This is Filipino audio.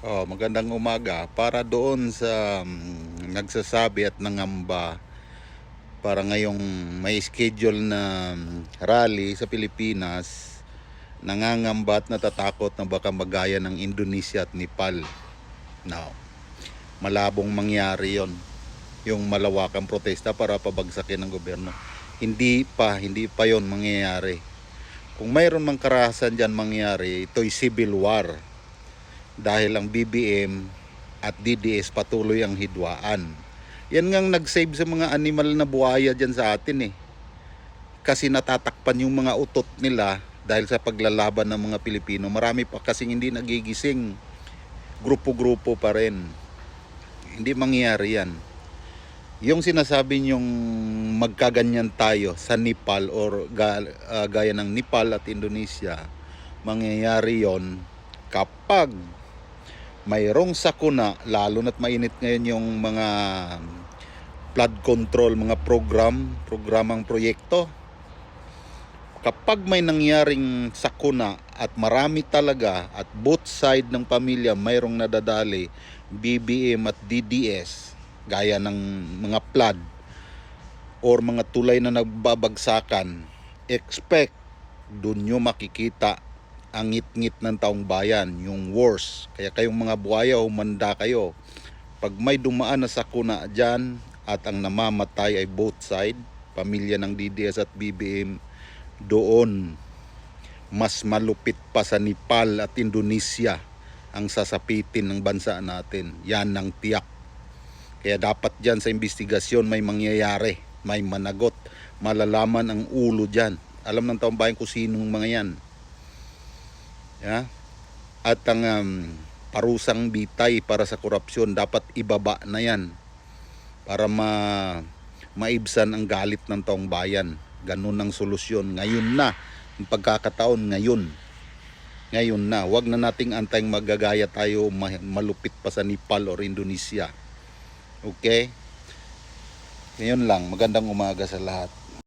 Oh, magandang umaga. Para doon sa mm, nagsasabi at nangamba para ngayong may schedule na mm, rally sa Pilipinas, nangangamba at natatakot na baka magaya ng Indonesia at Nepal. Now, malabong mangyari yon yung malawakang protesta para pabagsakin ng gobyerno. Hindi pa, hindi pa yon mangyayari. Kung mayroon mang karahasan dyan mangyari, ito'y civil war dahil ang BBM at DDS patuloy ang hidwaan. Yan ngang nag-save sa mga animal na buhaya dyan sa atin eh. Kasi natatakpan yung mga utot nila dahil sa paglalaban ng mga Pilipino. Marami pa kasing hindi nagigising. Grupo-grupo pa rin. Hindi mangyayari yan. Yung sinasabi nyong magkaganyan tayo sa Nepal or ga, ah, gaya ng Nepal at Indonesia, mangyayari yon kapag mayroong sakuna, lalo na't mainit ngayon yung mga flood control, mga program, programang proyekto. Kapag may nangyaring sakuna at marami talaga at both side ng pamilya mayroong nadadali, BBM at DDS, gaya ng mga flood or mga tulay na nagbabagsakan, expect doon nyo makikita ang ngit-ngit ng taong bayan, yung worst. Kaya kayong mga buhaya, humanda kayo. Pag may dumaan na sakuna dyan at ang namamatay ay both side, pamilya ng DDS at BBM, doon mas malupit pa sa Nepal at Indonesia ang sasapitin ng bansa natin. Yan ang tiyak. Kaya dapat dyan sa investigasyon may mangyayari, may managot, malalaman ang ulo dyan. Alam ng taong bayan kung sinong mga yan. Ya? At ang um, parusang bitay para sa korupsyon dapat ibaba na yan para ma maibsan ang galit ng taong bayan. Ganun ang solusyon. Ngayon na, ang pagkakataon ngayon. Ngayon na, wag na nating antayang magagaya tayo ma- malupit pa sa Nepal or Indonesia. Okay? Ngayon lang, magandang umaga sa lahat.